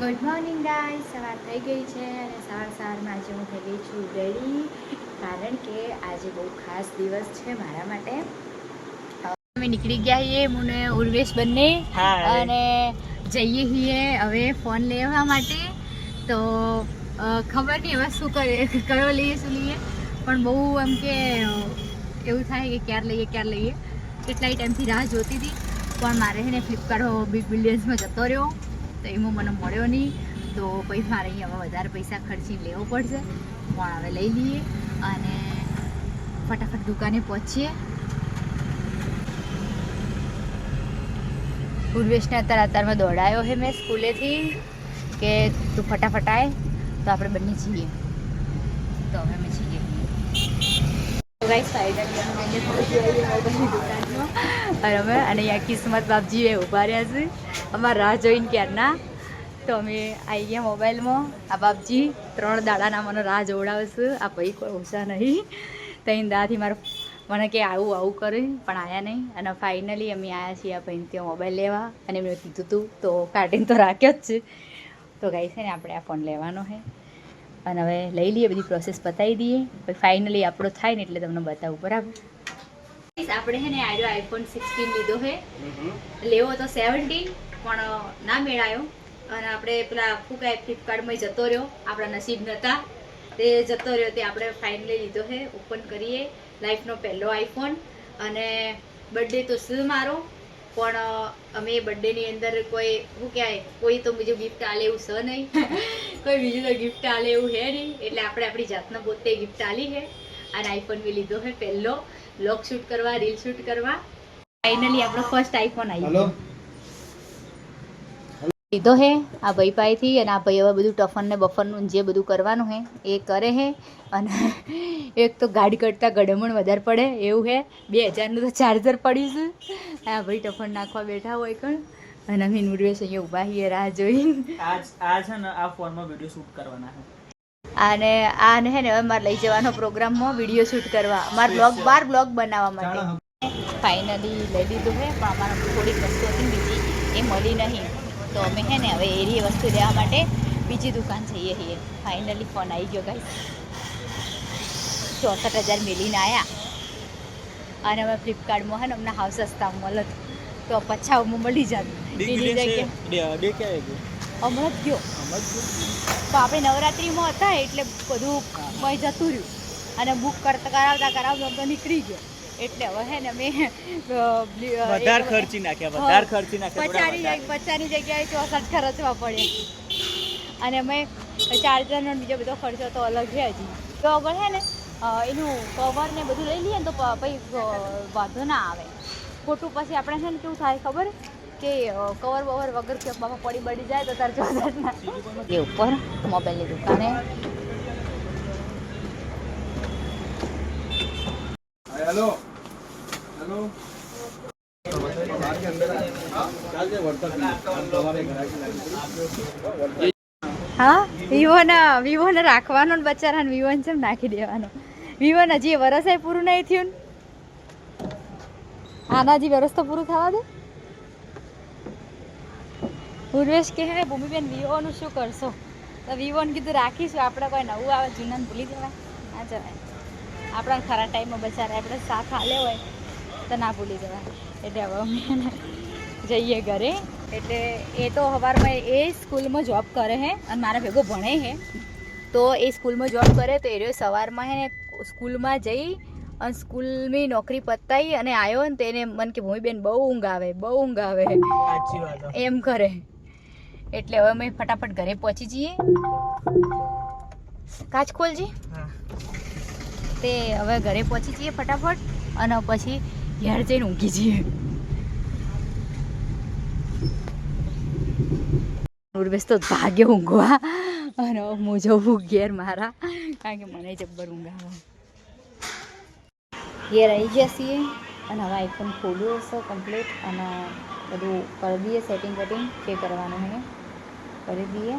Good morning ગાય સવાર થઈ ગઈ છે અને સવાર સવારમાં આજે હું થઈ ગઈ છું રેડી કારણ કે આજે બહુ ખાસ દિવસ છે મારા માટે. અમે નીકળી ગયા છીએ મુને ઉર્વેશ બંને અને જઈએ છીએ હવે ફોન લેવા માટે. તો ખબર નહીં હવે શું કરે કયો લઈએ શું લઈએ. પણ બહુ એમ કે એવું થાય કે ક્યારે લઈએ ક્યારે લઈએ. કેટલાય ટાઈમથી રાહ જોતી હતી. પણ મારે છે ને ફ્લિપકાર્ટ બિગ બિલિયન્સમાં જતો રહ્યો. તો એમાં મને મળ્યો નહીં. તો પછી મારે અહીંયા હવે વધારે પૈસા ખર્ચીને લેવો પડશે. પણ હવે લઈ લઈએ અને ફટાફટ દુકાને પહોંચીએ. પૂર્વેશને અત્યારે અત્યારમાં દોડાયો છે મેં સ્કૂલેથી કે તું ફટાફટ આય. તો આપણે બંને જઈએ. તો હવે અમે જઈએ. ગાઈસ ફાઇનલી અમે અને અહીંયા કિસ્મત બાપજી એ ઊભા રહ્યા છે. અમારા રાહ જોઈને ક્યારના? તો અમે આવી ગયા મોબાઈલમાં. આ બાપજી ત્રણ દાડાના મને રાહ જોવડાવશે આ ભાઈ કોઈ ઓછા નહીં. ત્રણ દાથી મારે મને કે આવું આવું કરે, પણ આવ્યા નહીં. અને ફાઇનલી અમે આવ્યા છીએ આ ભાઈને ત્યાં મોબાઈલ લેવા. અને મેં કીધું હતું તો કાઢીને તો રાખ્યો જ છે. તો ગાઈ છે ને, આપણે આ ફોન લેવાનો છે. અને હવે લઈ લઈએ બધી પ્રોસેસ બતાવી દઈએ. પછી ફાઇનલી આપણો થાય ને એટલે તમને બતાવું બરાબર? આપણે છે ને આર્યો આઈફોન સિક્સટીન લીધો છે લેવો તો સેવન્ટીન પણ ના મેળાયો. અને આપણે પેલા શું કહે ફ્લિપકાર્ટમાં જતો રહ્યો. આપણા નસીબ નહોતા તે જતો રહ્યો તે આપણે ફાઇનલી લીધો છે ઓપન કરીએ. લાઈફનો પહેલો આઈફોન અને બર્થડે તો શું મારો. પણ અમે બર્થડેની અંદર કોઈ શું કહેવાય કોઈ તો બીજું ગિફ્ટ આલે એવું છે નહીં. કોઈ બીજું તો ગિફ્ટ આલે એવું હે નહીં. એટલે આપણે આપણી જાતનો પોતે ગિફ્ટ આલી છે અને આઈફોન બી લીધો છે પહેલો. બ્લોગ શૂટ કરવા રીલ શૂટ કરવા. ફાઇનલી આપણો ફર્સ્ટ આઈફોન આવી ગયો લીધો હે આ ભાઈ પાસેથી અને આ ભાઈ હવે બધું ટફન ને બફરનું જે બધું કરવાનું હે એ કરે હે. અને એક તો ગાડી કરતાં ગડમણ વધારે પડે એવું હે. બે હજારનું તો ચાર્જર પડ્યું છે. આ ભાઈ ટફન નાખવા બેઠા હોય કણ? અને અમે નુરવેશ અહીંયા ઊભા છીએ રાહ જોઈ આજ આ છે ને આ ફોનમાં વીડિયો શૂટ કરવાના છે અને આને હે ને હવે મારે લઈ જવાનો પ્રોગ્રામમાં વીડિયો શૂટ કરવા. મારે બ્લોગ બાર બ્લોગ બનાવવા માટે. ફાઇનલી લઈ લીધું હે પણ અમારા થોડીક વસ્તુ હતી બીજી એ મળી નહીં. તો અમે હે ને હવે એરી વસ્તુ લેવા માટે બીજી દુકાન જઈએ છીએ. ફાઇનલી ફોન આવી ગયો ગાઈ ચોસઠ હજાર મેલીને આવ્યા અને અમે ફ્લિપકાર્ટમાં હે ને અમને હાઉસ સસ્તા મળત તો પછા હું મળી જાત હમણાં જ ગયો. તો આપણે નવરાત્રિમાં હતા એટલે બધું જતું રહ્યું. અને બુક કરતા કરાવતા કરાવતા તો નીકળી ગયો. એટલે હવે હે ને મેં વધારે ખર્ચી નાખ્યા વધારે ખર્ચી નાખ્યા પચાની. પચાની જગ્યાએ ચોસઠ ખર્ચવા પડે. અને અમે ચાર્જરનો ને બીજો બધો ખર્ચો તો અલગ છે હજી. તો આગળ છે ને એનું કવર ને બધું લઈ લઈએ ને તો પછી વાંધો ના આવે. ખોટું પછી આપણે છે ને કેવું થાય ખબર? કે કવર બવર વગર કે બાપા પડી બડી જાય તો તાર ચોસઠ ના ઉપર મોબાઈલની દુકાને. હેલો. હેલો. હા વિવોને વિવોને રાખવાનો ને બચારાને વિવોને છે નાખી દેવાનો. વિવોને હજી વરસ પૂરું નહીં થયું ને. આના હજી વરસ તો પૂરું થવા દે. ઉર્વેશ કે હે ભૂમિબેન વિવોનું શું કરશો? તો વિવોને કીધું, રાખીશું, આપણે કોઈ નવું આવે જૂનાને ભૂલી જવાય. ના જવાય. આપણા ખરા ટાઈમમાં બચારે આપણે સાથ હાલે હોય તો ના ભૂલી જવાય. એટલે હવે અમે જઈએ ઘરે. એટલે એ તો સવારમાં એ સ્કૂલમાં જોબ કરે છે અને મારા ભેગો ભણે છે તો એ સ્કૂલમાં જોબ કરે તો એ રહ્યો સવારમાં હે ને સ્કૂલમાં જઈ અને સ્કૂલની નોકરી પતાવી અને આવ્યો ને તેને મન કે ભૂમિબેન બહુ ઊંઘ આવે બહુ ઊંઘ આવે. હો. એમ કરે. એટલે હવે અમે ફટાફટ ઘરે પહોંચી જઈએ. કાચ ખોલજી. હા. તે હવે ઘરે પહોંચી જઈએ ફટાફટ અને પછી ઘેર જઈને ઊંઘી જઈએ. ઉર્વેશ તો ભાગ્ય ઊંઘવા અને હું જવું ઘેર મારા, કારણ કે મને જબ્બર ઊંઘ ઘેર આવી ગયા છીએ અને હવે આઈફોન ખોલ્યો હશે કમ્પ્લીટ અને બધું કરી દઈએ સેટિંગ વેટિંગ જે કરવાનું છે કરી દઈએ.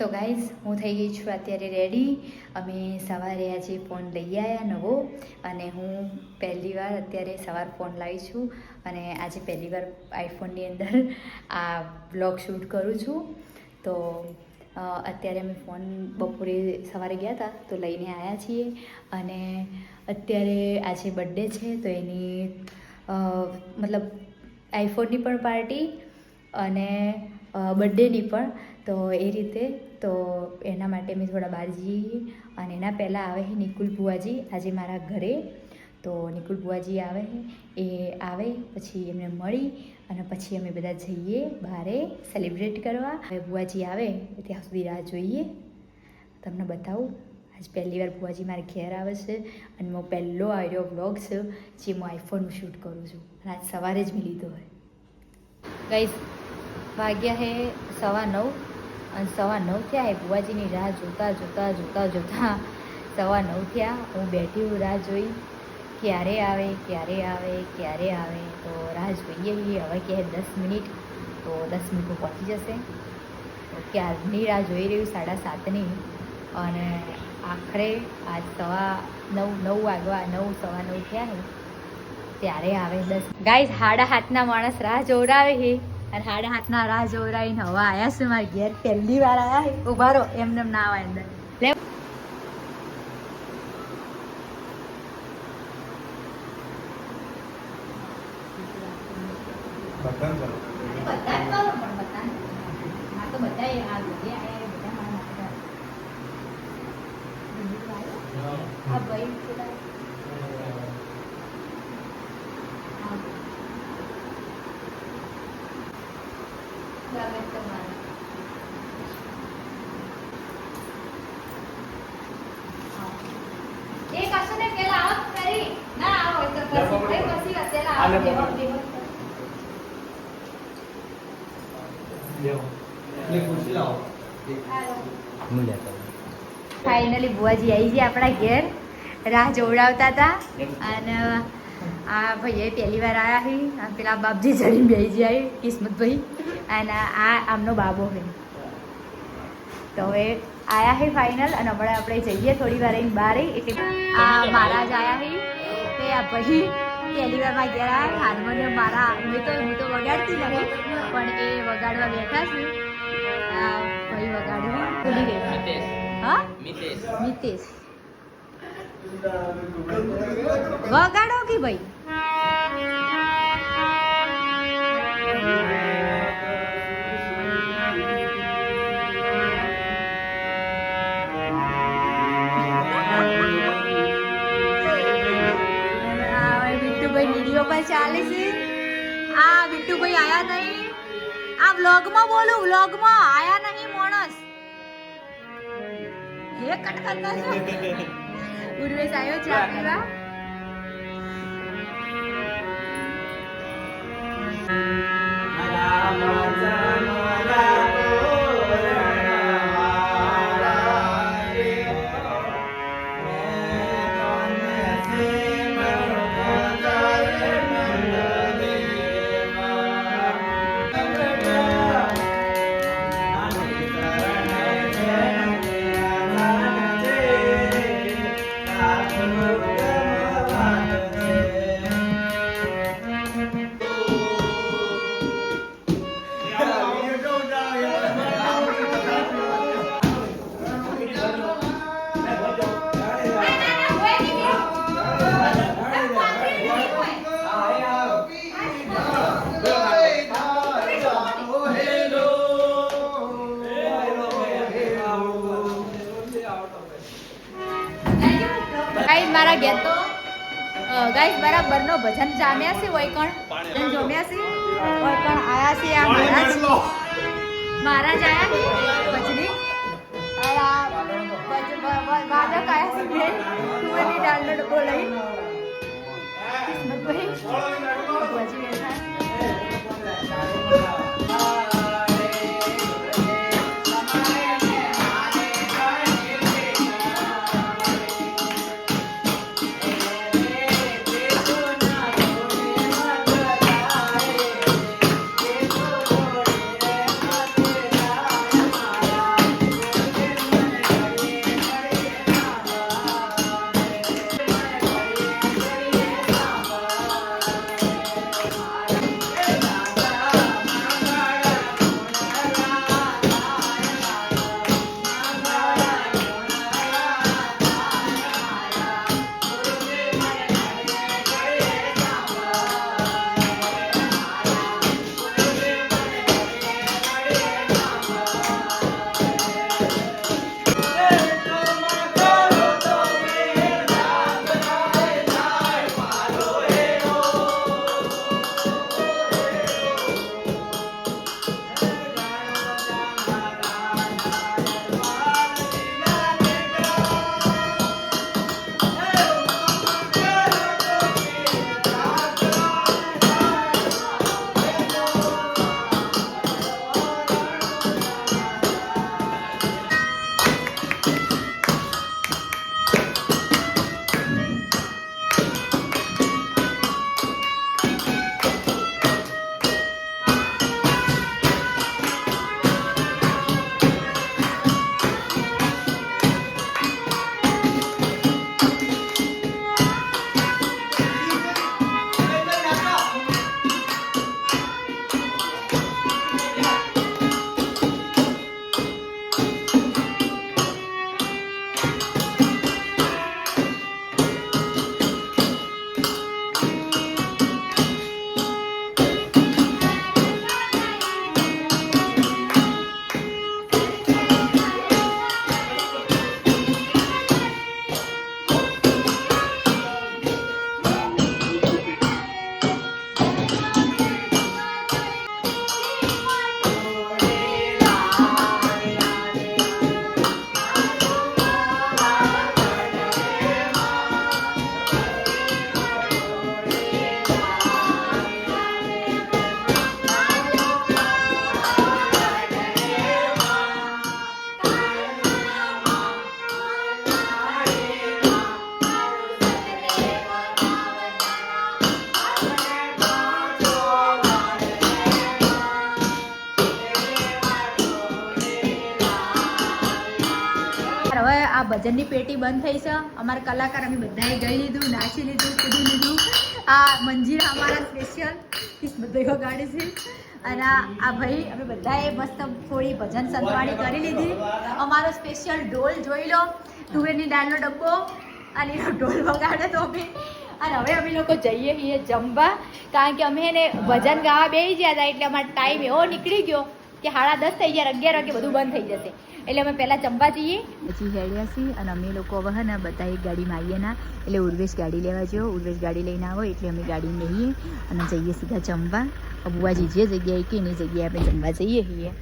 તો ગાઈઝ હું થઈ ગઈ છું અત્યારે રેડી અમે સવારે આજે ફોન લઈ આવ્યા નવો અને હું પહેલી વાર અત્યારે સવાર ફોન લાવી છું અને આજે પહેલી વાર આઈફોનની અંદર આ બ્લોગ શૂટ કરું છું. તો અત્યારે અમે ફોન બપોરે સવારે ગયા હતા તો લઈને આવ્યા છીએ અને અત્યારે આજે બર્થડે છે તો એની મતલબ આઈફોનની પણ પાર્ટી અને બર્થડેની પણ. તો એ રીતે તો એના માટે મેં થોડા બહાર જઈએ અને એના પહેલાં આવે છે નિકુલ ભુવાજી, આજે મારા ઘરે. તો નિકુલ ભુવાજી આવે એ આવે, પછી એમને મળી અને પછી અમે બધા જઈએ બહારે સેલિબ્રેટ કરવા. હવે ભુવાજી આવે ત્યાં સુધી રાહ જોઈએ. તમને બતાવું, આજ પહેલી વાર ભુવાજી મારે ઘેર આવે છે અને હું પહેલો આવ્યો બ્લોગ છે જે હું આઈફોનનું શૂટ કરું છું. અને આજ સવારે જ મેં લીધો હોય. ગઈ વાગ્યા હે સવા નવ. અને સવા નવ થયા હે બુઆજીની રાહ જોતા જોતા જોતા જોતા સવા નવ થયા, હું બેઠી હું રાહ જોઈ, ક્યારે આવે ક્યારે આવે ક્યારે આવે, તો રાહ જોઈએ હવે કે દસ મિનિટ, તો દસ મિનિટમાં પહોંચી જશે. તો ક્યારની રાહ જોઈ રહ્યું? સાડા સાતની. અને આખરે આજ સવા નવ નવ વાગવા નવ, સવા નવ થયા ને, ત્યારે આવે દસ. ગાઈઝ હાડા હાથના માણસ રાહ જોવડાવે છે અને હાડા હાથના રાહ જોવરાઈને હવા આયા છે મારા ઘેર. પહેલી વાર છે ઊભા રહો. એમને એમ ના આવે અંદર. લે બટન કરો. બધા જ કરો પણ બધા હા તો બધા આ ઘરે આયા એ બધા મારા માટે આ ભાઈ પેલા હા. સ્વાગત તમારું હા. એ પેલા આવો કરી ના આવો તો પછી પછી આને. ફાઇનલી બુઆજી આવી ગયા આપણા ઘેર. રાહ જોવડાવતા હતા. અને આ ભાઈએ પહેલી વાર આવ્યા છે અને પેલા બાપજી ચડીને બેસી જાય કિસ્મતભાઈ. અને આ આમનો બાબો છે તો હવે આયા છે ફાઇનલ અને હમણાં આપણે જઈએ થોડી વાર રહીને બહાર એટલે આ મારા જ આયા છે તે આ પછી પહેલી વારમાં ઘેર આવ્યા હાર્મોનિયમ મારા હું તો હું તો વગાડતી નથી પણ એ વગાડવા બેઠા છે. ભાઈ વગાડવા ભૂલી ગઈ હા? મિતેશ. વગાડો કે ભાઈ? બિટ્ટુભાઈ આયા નહીં? આ વ્લોગમાં બોલું વ્લોગમાં આયા નહીં માણસ. એ કટ કરતા છો? ઉર્વેશ આવ્યો ચા પીવા? ગાઈસ મારા ઘેર તો ગાઈસ બરાબરનો ભજન જામ્યા છે હોય કણ? ભજન જમ્યા છે? હોય કણ? આયા છે આ મહારાજ? મહારાજ આયા છે? ભજની? વાદક આયા છે તુવેરની દાળનો ડબ્બો લઈ કિસ્મતભાઈ ભજી બેઠા ભજનની પેટી બંધ થઈ છે. અમારા કલાકાર અમે બધાએ ગઈ લીધું, નાચી લીધું કૂદી લીધું. આ મંજીરા અમારા સ્પેશિયલ કિસ્મતભાઈ વગાડે છે. અને આ આ ભાઈ અમે બધાએ મસ્ત થોડી ભજન સંતવાણી કરી લીધી. અમારો સ્પેશિયલ ઢોલ જોઈ લો. તુવેરની દાળનો ડબ્બો અને એનો ઢોલ વગાડે તો અમે. અને હવે અમે લોકો જઈએ છીએ જમવા. કારણ કે અમે એને ભજન ગાવા બેસી ગયા હતા, એટલે અમારો ટાઈમ એવો નીકળી ગયો. કે સાડા દસ થઈ ગયા, અગિયાર વાગે બધું બંધ થઈ જશે. એટલે અમે પહેલાં જમવા જઈએ. પછી હેડ્યા છીએ અને અમે લોકો હવે ને બધા એક ગાડીમાં આવીએ ના, એટલે ઉર્વેશ ગાડી લેવા જો ઉર્વેશ ગાડી લઈને આવો, એટલે અમે ગાડી લઈએ અને જઈએ સીધા જમવા અબુવાજી જે જગ્યાએ કે એની જગ્યાએ આપણે જમવા જઈએ છીએ.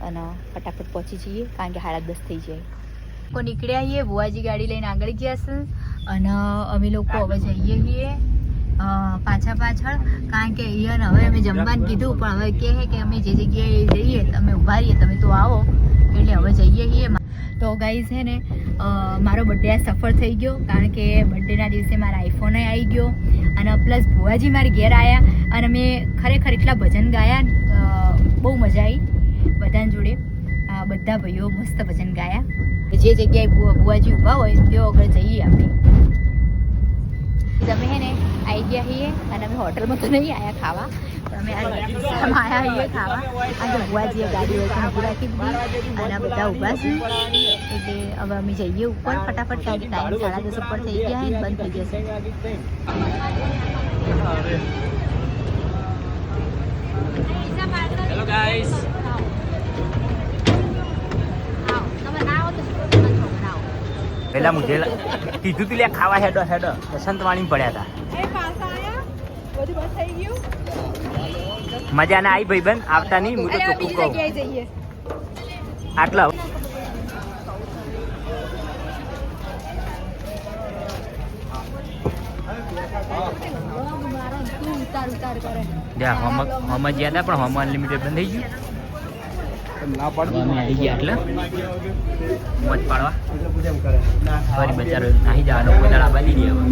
અને ફટાફટ પહોંચી જઈએ, કારણ કે સાડા દસ થઈ જાય. લોકો નીકળ્યા છીએ બુવાજી ગાડી લઈને આગળ ગયા છે. અને અમે લોકો હવે જઈએ છીએ. પાછા પાછળ. કારણ કે અહીંયા હવે અમે જમવાનું કીધું, પણ હવે કહે કે અમે જે જગ્યાએ જઈએ, તમે ઊભા રહીએ, તમે તો આવો. એટલે હવે જઈએ છીએ. તો ગાઈઝ છે ને મારો બર્થડે આ સફળ થઈ ગયો. કારણ કે બર્થડેના દિવસે મારા આઈફોને આવી ગયો. અને પ્લસ ભુવાજી મારા ઘેર આવ્યા અને મેં ખરેખર એટલા ભજન ગાયા. બહુ મજા આવી બધાની જોડે. બધા ભાઈઓ મસ્ત ભજન ગાયા. જે જગ્યાએ ભુવાજી ઊભા હોય તેઓ આગળ જઈએ આપણે. તમે હે ને આવી ગયા છીએ અને અમે હોટલમાં તો નહીં આવ્યા ખાવા અમે આ આવ્યા છીએ ખાવા. આજે ભુવાજીએ ગાડી હોય રાખી દીધી અને બધા ઊભા છે. એટલે હવે અમે જઈએ ઉપર ફટાફટ ટાઈમ સાડા દસ ઉપર થઈ ગયા છે ને બંધ થઈ જશે હેલો ગાઈસ તમે ના આવો તો તમારા છોકરા આવો પેલા મુજે કીધું તું લે ખાવા હેડો હેડો. વસંતવાણી પડ્યા હતા મજા ના આવી ભાઈબંધ આવતા નહીં હું તો ચોખ્ખું કહું. આટલા જ્યાં હોમ હોમ જ હતા પણ હોમ અનલિમિટેડ બંધ થઈ ગયું. આવી ગયા એટલે મોજ પાડવા. ફરી બચારો નાહી જવાનો. કોઈ દાડા બાંધી દે હવે.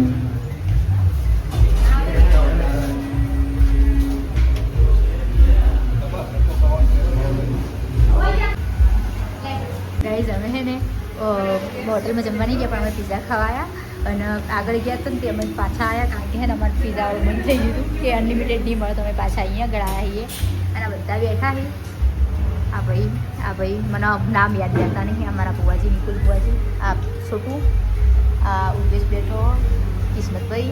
ગાઈઝ અમે હે ને હોટલમાં જમવા નહીં ગયા પણ અમે પીઝા ખવાયા અને આગળ ગયા હતા ને તે અમે પાછા આવ્યા કારણ કે હે ને અમારે પીઝા બંધ થઈ ગયું હતું. કે અનલિમિટેડ નહીં મળે તો અમે પાછા અહીંયા ગળા આવીએ છીએ. અને બધા બેઠા છે આ ભાઈ આ ભાઈ મને નામ યાદ રહેતા નહીં અમારા બુવાજી નિકુલ બુવાજી આ છોટું આ ઉદ્દેશ બેઠો કિસ્મતભાઈ.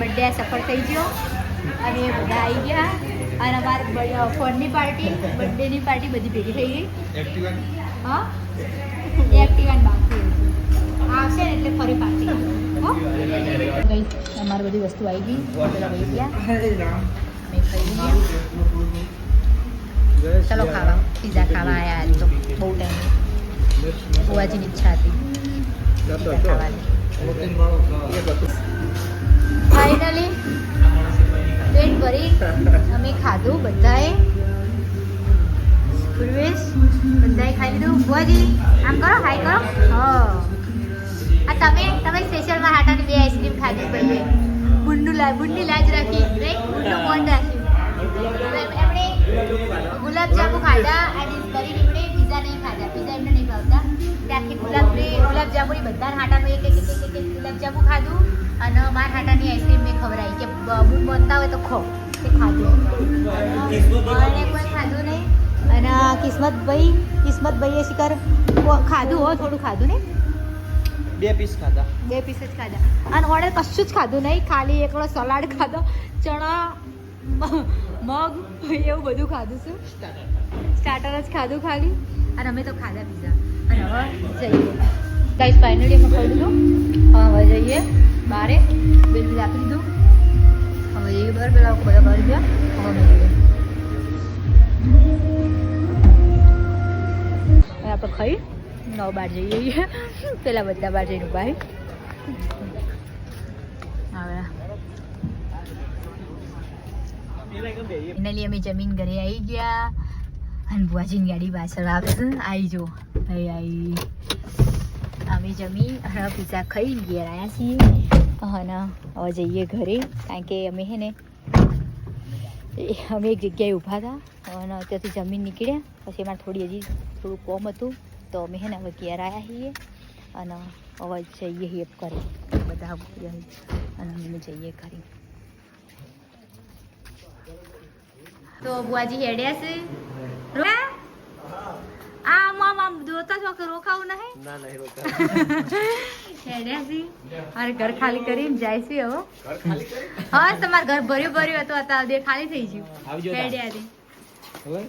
બર્થડે સફળ થઈ ગયો. અને બધા આવી ગયા. અને અમારા ફોનની પાર્ટી બર્થડેની પાર્ટી બધી ભેગી થઈ ગઈ. હા? એક્ટિવાન બાકી આવશે એટલે ફરી પાર્ટી. હો? અમારી બધી વસ્તુ આવી ગઈ. ગયા. ચલો ખાવા. પીઝા ખાવા આવ્યા આજ તો. બહુ ટાઈમ. ગોવાજીની ઈચ્છા હતી. ખાવાની. ફાઇનલી પેટ ભરી. અમે ખાધું બધાએ. પૂર્વેશ બધાએ ખાઈ લીધું. બુઆજી, આમ કરો હાઈ કરો. હા. તમે તમે સ્પેશિયલમાં હાટાની બે આઈસ્ક્રીમ ખાધી ભાઈએ બુંડુ લા બુંડી લાજ રાખી. નહીં ગુલાબજાંબુ ખાધા અને કરી નીકળે પીઝા નહીં ખાધા. પીઝા એમને નહીં ભાવતા. ત્યાંથી ગુલાબ ગુલાબજાંબુની બધા હાટાનું એક એક એક એક એક ગુલાબજાંબુ ખાધું. અને મારા હાટાની આઈસ્ક્રીમ મેં ખવડાવી. કે બૂમ બનતા હોય તો ખો. તે ખાધું. અને કોઈ ખાધું નહીં. અને કિસ્મતભાઈ કિસ્મતભાઈએ શિકાર ખાધું હો થોડું ખાધું ને બે પીસ ખાધા. બે પીસ જ ખાધા. અને ઓર્ડર કશું જ ખાધું નહીં. ખાલી એકલો સલાડ ખાધો. ચણા મ- મગ, એવું બધું ખાધું છું. સ્ટાર્ટર જ ખાધું ખાલી. અને અમે તો ખાધા પીઝા અને હવે જઈએ. ગાઈસ ફાઇનલી અમે ખાઈ લીધું હવે જઈએ બારે. બિલ બિલ આપી દીધું. હવે જઈએ બરાબર પેલા બધા બહાર ગયા. હવે હવે આપણે ખાઈ નવ બાર જઈએ. પેલા બધા બાર જઈને ઊભા હવે ફાઇનલી અમે જમીન ઘરે આવી ગયા અને બુઆજીની ગાડી પાછળ આવશે આવી જો ભાઈ આવી અમે જમી અને પીઝા ખાઈ ગયા આવ્યા છીએ અને હવે જઈએ ઘરે કારણ કે અમે હે ને અમે એક જગ્યાએ ઊભા હતા અને ત્યાંથી જમીન નીકળ્યા પછી અમારે થોડી હજી થોડું કોમ હતું તો અમે હે ને હવે ઘેર આવ્યા છીએ અને હવે જઈએ હેપ કરી બધા અને અમે જઈએ કરી તો બુઆજી હેડ્યા છે? રોયા? આ આમ આમ આમ જોતા છો કે રોકાવું નહીં? ના નહીં રોકા. હેડ્યા છે? મારે ઘર ખાલી કરીને જાય છે હવે. હા તમાર ઘર ભર્યું ભર્યું હતું અત્યારે દે ખાલી થઈ ગયું. હેડ્યા છે.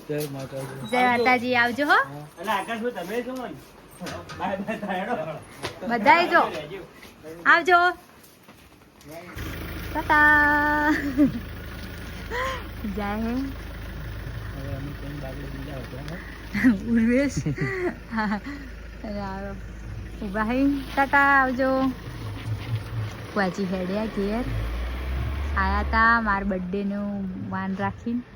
જય માતાજી. જય માતાજી આવજો હો. એટલે આકાશ તમે. બધાય જો. આવજો. ટાટા. જાય હે. ઉર્વેશ? અરે ઊભા હે ટાટા આવજો. પાછી હેડ્યા ઘેર. આયા તા મારા બર્થડેનું માન રાખીને.